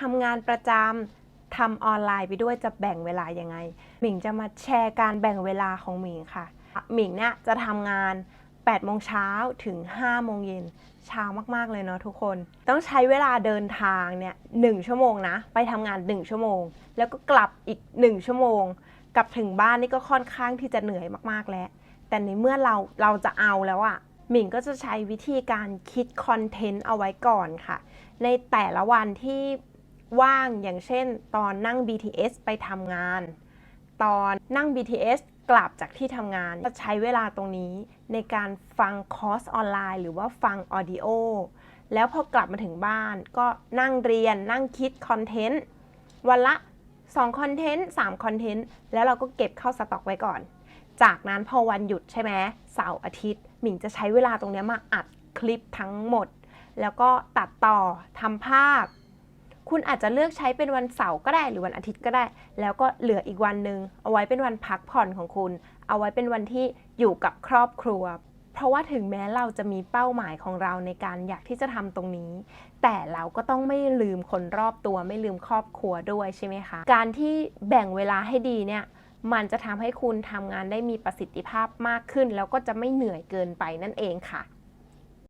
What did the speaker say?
ทำงานประจำทำออนไลน์ไปด้วยจะแบ่งเวลายังไง หมิงจะมาแชร์การแบ่งเวลาของหมิงค่ะ หมิงเนี่ยจะทำงาน8โมงเช้าถึง5โมงเย็นเช้ามาก ๆ เลยเนาะทุกคน ต้องใช้เวลาเดินทางเนี่ยหชั่วโมงนะ ไปทำงาน 1 ชั่วโมง แล้วก็กลับอีก 1 ชั่วโมง กลับถึงบ้านนี่ก็ค่อนข้างที่จะเหนื่อยมาก ๆ แล้ว แต่ในเมื่อเราเราจะเอาแล้วอะหมิงก็จะใช้วิธีการคิดคอนเทนต์เอาไว้ก่อนค่ะ ในแต่ละวันที่ ว่างอย่างเช่น ตอนนั่ง BTS ไปทำงาน ตอนนั่ง BTS กลับจากที่ทำงานจะใช้เวลาตรงนี้ในการฟังคอร์สออนไลน์ หรือว่าฟังออดิโอแล้วพอกลับมาถึงบ้านก็นั่งเรียนนั่งคิดคอนเทนต์วันละ2คอนเทนต์3คอนเทนต์แล้วเราก็เก็บเข้าสต็อกไว้ก่อน จากนั้นพอวันหยุดใช่ไหมเสาร์อาทิตย์ หมิงจะใช้เวลาตรงนี้มาอัดคลิปทั้งหมด แล้วก็ตัดต่อทำภาพ คุณอาจจะเลือกใช้เป็นวันเสาร์ก็ได้หรือวันอาทิตย์ก็ได้ แล้วก็เหลืออีกวันหนึ่งเอาไว้เป็นวันพักผ่อนของคุณ เอาไว้เป็นวันที่อยู่กับครอบครัว เพราะว่าถึงแม้เราจะมีเป้าหมายของเราในการอยากที่จะทำตรงนี้ แต่เราก็ต้องไม่ลืมคนรอบตัวไม่ลืมครอบครัวด้วยใช่ไหมคะ การที่แบ่งเวลาให้ดีเนี่ยมันจะทำให้คุณทำงานได้มีประสิทธิภาพมากขึ้น แล้วก็จะไม่เหนื่อยเกินไปนั่นเองค่ะ